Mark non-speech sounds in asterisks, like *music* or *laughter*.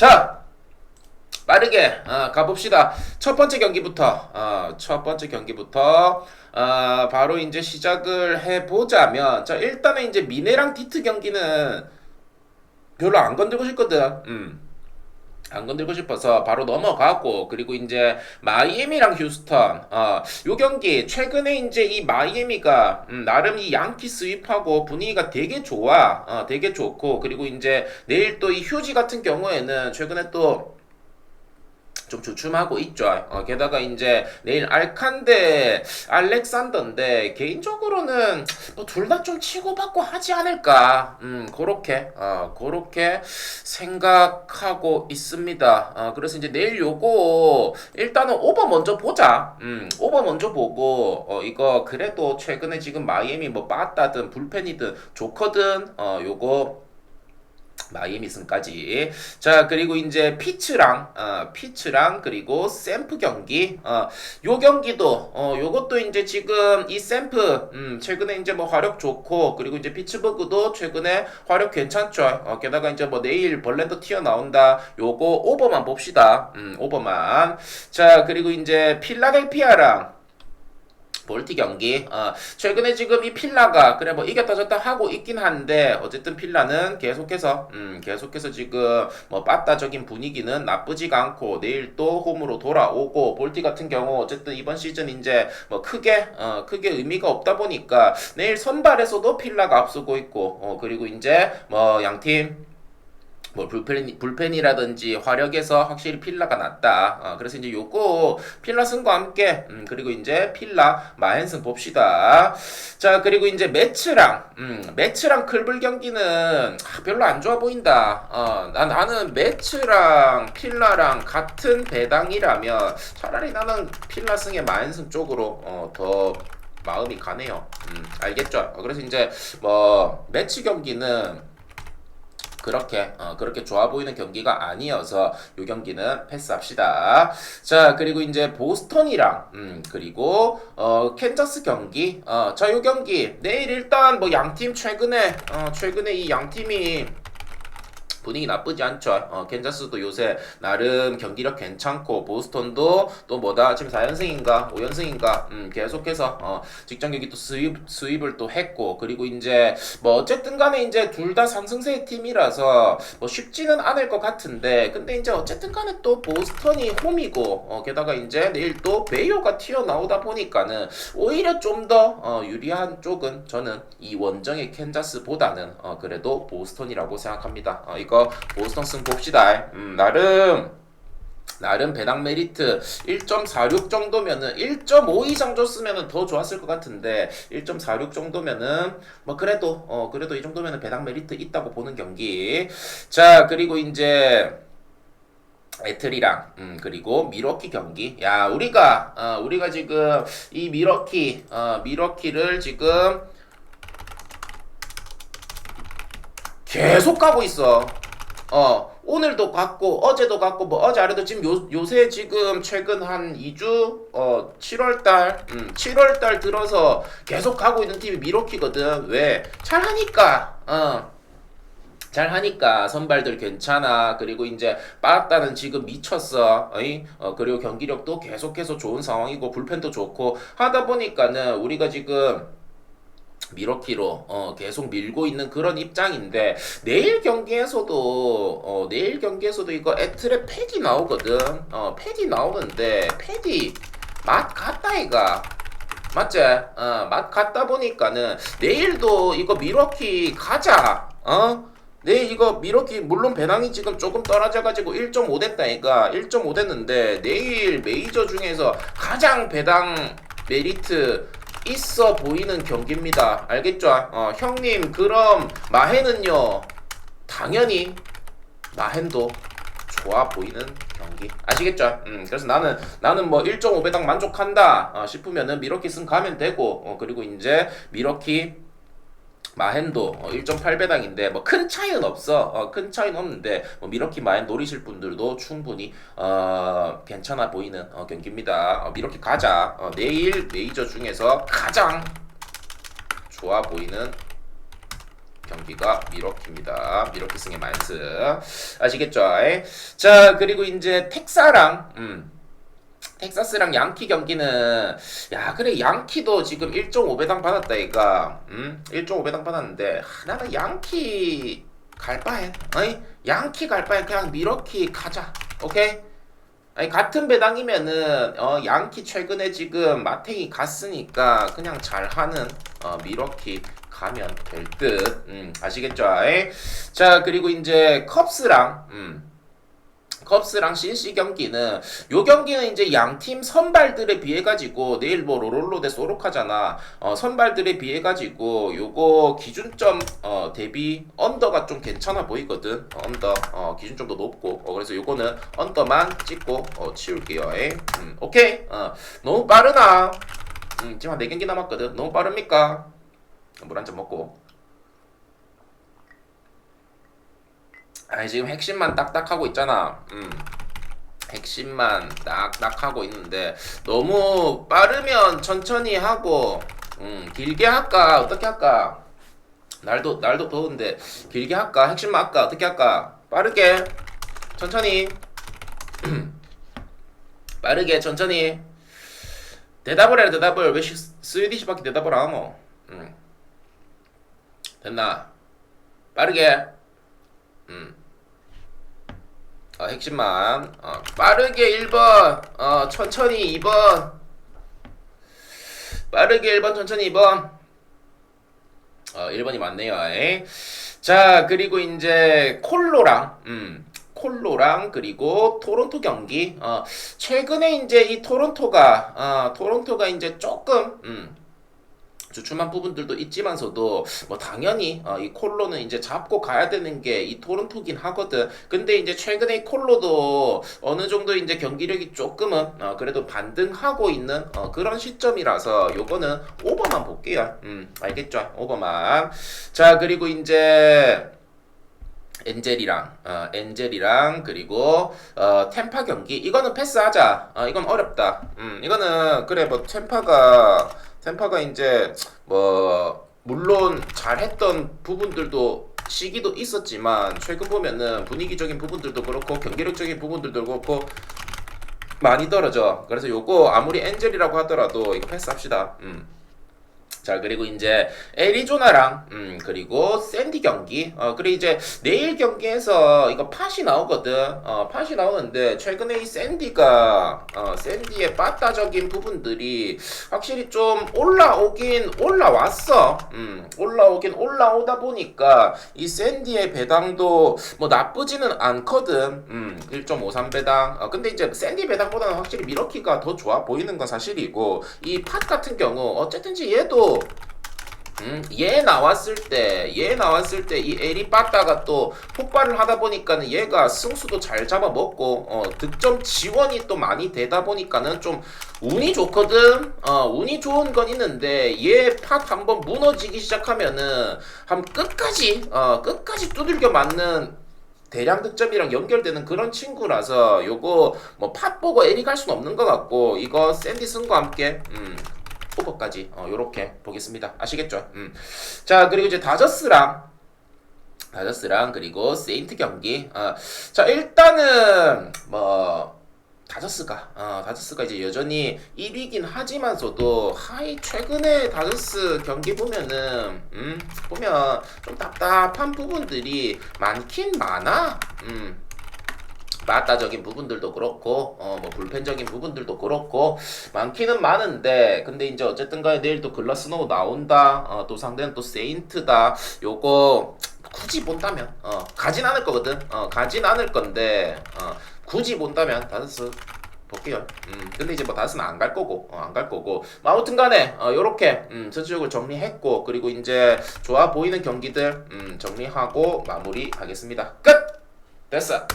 자, 빠르게 어, 가봅시다. 첫 번째 경기부터 어, 첫 번째 경기부터 어, 바로 이제 시작을 해보자면 자 일단은 이제 미네랑 디트 경기는 별로 안 건들고 싶거든. 음. 안 건들고 싶어서 바로 넘어가고 그리고 이제 마이애미랑 휴스턴 어요 경기 최근에 이제 이 마이애미가 음, 나름 이 양키 스윕하고 분위기가 되게 좋아. 어 되게 좋고 그리고 이제 내일 또 이 휴지 같은 경우에는 최근에 또 좀 주춤하고 있죠. 어, 게다가 이제 내일 알칸데 알렉산더인데 개인적으로는 뭐 둘 다 좀 치고받고 하지 않을까. 음, 그렇게 어, 그렇게 생각하고 있습니다. 어, 그래서 이제 내일 요거 일단은 오버 먼저 보자. 음, 오버 먼저 보고 어, 이거 그래도 최근에 지금 마이애미 뭐 빠따든 불펜이든 좋거든. 어, 요거 마이애미 승까지. 자, 그리고 이제 피츠랑, 어, 피츠랑, 그리고 샘프 경기. 어, 요 경기도, 어, 요것도 이제 지금 이 샘프, 음, 최근에 이제 뭐 화력 좋고, 그리고 이제 피츠버그도 최근에 화력 괜찮죠. 어, 게다가 이제 뭐 내일 벌렌더 튀어나온다. 요거 오버만 봅시다. 음, 오버만. 자, 그리고 이제 필라델피아랑, 볼티 경기. 어, 최근에 지금 이 필라가 그래 뭐 이겼다 졌다 하고 있긴 한데 어쨌든 필라는 계속해서 음, 계속해서 지금 뭐 빠따적인 분위기는 나쁘지가 않고 내일 또 홈으로 돌아오고 볼티 같은 경우 어쨌든 이번 시즌 이제 뭐 크게 어, 크게 의미가 없다 보니까 내일 선발에서도 필라가 앞서고 있고 어, 그리고 이제 뭐 양팀 뭐 불펜 불펜이라든지 화력에서 확실히 필라가 낫다. 어, 그래서 이제 요거 필라 승과 함께 음, 그리고 이제 필라 마헨승 봅시다. 자 그리고 이제 매츠랑 음, 매츠랑 클블 경기는 아, 별로 안 좋아 보인다. 어, 나, 나는 매츠랑 필라랑 같은 배당이라면 차라리 나는 필라 승의 마헨승 쪽으로 어, 더 마음이 가네요. 음, 알겠죠? 어, 그래서 이제 뭐 매치 경기는 그렇게 어, 그렇게 좋아 보이는 경기가 아니어서 이 경기는 패스합시다. 자 그리고 이제 보스턴이랑 음, 그리고 어, 캔자스 경기 어, 자이 경기 내일 일단 뭐 양팀 최근에 어, 최근에 이 양팀이 분위기 나쁘지 않죠. 어, 캔자스도 요새 나름 경기력 괜찮고 보스턴도 또 뭐다 지금 4연승인가 5연승인가 음, 계속해서 어, 직전 경기 또 수입 수입을 또 했고 그리고 이제 뭐 어쨌든 간에 이제 둘 다 상승세 팀이라서 뭐 쉽지는 않을 것 같은데 근데 이제 어쨌든 간에 또 보스턴이 홈이고 어, 게다가 이제 내일 또 베이오가 튀어나오다 보니까는 오히려 좀더 어, 유리한 쪽은 저는 이 원정의 캔자스보다는 어, 그래도 보스턴이라고 생각합니다. 어, 이거 보스턴 승 봅시다. 음, 나름 나름 배당 메리트 1.46 정도면은 1.5 이상 줬으면은 더 좋았을 것 같은데 1.46 정도면은 뭐 그래도 어 그래도 이 정도면은 배당 메리트 있다고 보는 경기. 자 그리고 이제 애틀이랑 음 그리고 미러키 경기 야 우리가 어 우리가 지금 이 미러키 어 미러키를 지금 계속 가고 있어 어 오늘도 갔고 어제도 갔고 뭐 어제 아래도 지금 요, 요새 지금 최근 한 2주 어 7월달 음 7월달 들어서 계속 가고 있는 팀이 미러키거든 왜 잘하니까 어 잘 하니까 선발들 괜찮아. 그리고 이제 빠따는 지금 미쳤어. 어이? 어, 그리고 경기력도 계속해서 좋은 상황이고 불펜도 좋고 하다 보니까는 우리가 지금 미러키로 어, 계속 밀고 있는 그런 입장인데 내일 경기에서도 어, 내일 경기에서도 이거 애틀에 패디 나오거든. 어, 패디 나오는데 패디 맛 같다 이가. 맞지? 어, 맛 같다 보니까는 내일도 이거 미러키 가자. 어? 내일 이거 미러키 물론 배당이 지금 조금 떨어져가지고 1.5 됐다니까 1.5 됐는데 내일 메이저 중에서 가장 배당 메리트 있어 보이는 경기입니다. 알겠죠? 어, 형님 그럼 마해는요 당연히 마헨도 좋아 보이는 경기 아시겠죠? 음, 그래서 나는 나는 뭐 1.5배당 만족한다 어, 싶으면은 미러키 승 가면 되고 어, 그리고 이제 미러키 마헨도 어, 1.8배당인데 뭐 큰 차이는 없어. 어, 큰 차이는 없는데 뭐 미러키 마헨 노리실 분들도 충분히 어, 괜찮아 보이는 어, 경기입니다. 어, 미러키 가자. 어, 내일 메이저 중에서 가장 좋아 보이는 경기가 미러키입니다. 미러키 승의 만스 아시겠죠? 에? 자 그리고 이제 텍사랑 음. 텍사스랑 양키 경기는 야 그래 양키도 지금 1.5배당 받았다 이가 음 1.5배당 받았는데 하, 나는 양키 갈 바엔 어이 양키 갈 바엔 그냥 미러키 가자 오케이 아니 같은 배당이면은 어 양키 최근에 지금 마탱이 갔으니까 그냥 잘하는 어 미러키 가면 될 듯. 음, 아시겠죠? 에이? 자 그리고 이제 컵스랑 음. 컵스랑 CC 경기는 요 경기는 이제 양팀 선발들에 비해 가지고 내일 뭐 로롤로 대 소록하잖아. 어, 선발들에 비해 가지고 요거 기준점 어, 대비 언더가 좀 괜찮아 보이거든. 어, 언더 어, 기준점도 높고 어, 그래서 요거는 언더만 찍고 어, 치울게요. 음, 오케이. 어, 너무 빠르나? 음, 지금 한 4경기 남았거든. 너무 빠릅니까? 물 한 잔 먹고. 아니 지금 핵심만 딱딱 하고 있잖아. 음. 핵심만 딱딱 하고 있는데 너무 빠르면 천천히 하고 음, 길게 할까 어떻게 할까? 날도 날도 더운데 길게 할까? 핵심만 할까? 어떻게 할까? 빠르게 천천히 *clears throat* 빠르게 천천히 대답을 해라 대답을 왜 시- 스위디시밖에 대답을 안 하노? 음. 됐나? 빠르게 음. 어, 핵심만 어, 빠르게 1번. 어, 천천히 2번. 빠르게 1번 천천히 2번. 어, 1번이 맞네요 에이. 자 그리고 이제 콜로랑 음, 콜로랑 그리고 토론토 경기. 어, 최근에 이제 이 토론토가 어, 토론토가 이제 조금 음, 주춤한 부분들도 있지만서도 뭐 당연히 어, 이 콜로는 이제 잡고 가야 되는 게 이 토론토긴 하거든. 근데 이제 최근에 이 콜로도 어느 정도 이제 경기력이 조금은 어, 그래도 반등하고 있는 어, 그런 시점이라서 요거는 오버만 볼게요. 음, 알겠죠? 오버만. 자, 그리고 이제 엔젤이랑 어, 엔젤이랑 그리고 어, 템파 경기 이거는 패스하자. 어, 이건 어렵다. 음, 이거는 그래 뭐 템파가 템파가 이제 뭐 물론 잘했던 부분들도 시기도 있었지만 최근 보면은 분위기적인 부분들도 그렇고 경기력적인 부분들도 그렇고 많이 떨어져. 그래서 요거 아무리 엔젤이라고 하더라도 이거 패스합시다. 음. 자 그리고 이제 애리조나랑 음 그리고 샌디 경기. 어 그리고 이제 내일 경기에서 이거 팟이 나오거든. 어 팟이 나오는데 최근에 이 샌디가 어 샌디의 빠따적인 부분들이 확실히 좀 올라오긴 올라왔어. 음 올라오긴 올라오다 보니까 이 샌디의 배당도 뭐 나쁘지는 않거든. 음 1.53 배당. 어 근데 이제 샌디 배당보다는 확실히 미러키가 더 좋아 보이는 건 사실이고 이 팟 같은 경우 어쨌든지 얘도 음, 얘 나왔을 때, 얘 나왔을 때 이 에리 빠따가 또 폭발을 하다 보니까는 얘가 승수도 잘 잡아먹고, 어, 득점 지원이 또 많이 되다 보니까는 좀 운이 좋거든? 어, 운이 좋은 건 있는데, 얘 팟 한번 무너지기 시작하면은, 한 끝까지, 어, 끝까지 두들겨 맞는 대량 득점이랑 연결되는 그런 친구라서 요거 뭐 팟 보고 에리 갈 수는 없는 것 같고 이거 샌디 승과 함께 음 오버까지 어 요렇게 보겠습니다. 아시겠죠? 음. 자 그리고 이제 다저스랑 다저스랑 그리고 세인트 경기 어, 자 일단은 뭐 다저스가 어, 다저스가 이제 여전히 1위긴 하지만서도 하이 최근에 다저스 경기 보면은 음 보면 좀 답답한 부분들이 많긴 많아. 음 맞다적인 부분들도 그렇고 어 뭐 불펜적인 부분들도 그렇고 많기는 많은데 근데 이제 어쨌든 간에 내일 또 글라스노우 나온다 어 또 상대는 또 세인트다 요거 굳이 본다면 어 가진 않을 거거든 어 가진 않을 건데 어 굳이 본다면 다저스 볼게요. 음, 근데 이제 뭐 다섯은 안갈 거고, 어, 안갈 거고. 뭐 아무튼 간에, 어, 요렇게, 음, 전체적으로 정리했고, 그리고 이제 좋아 보이는 경기들, 음, 정리하고 마무리 하겠습니다. 끝! 됐어.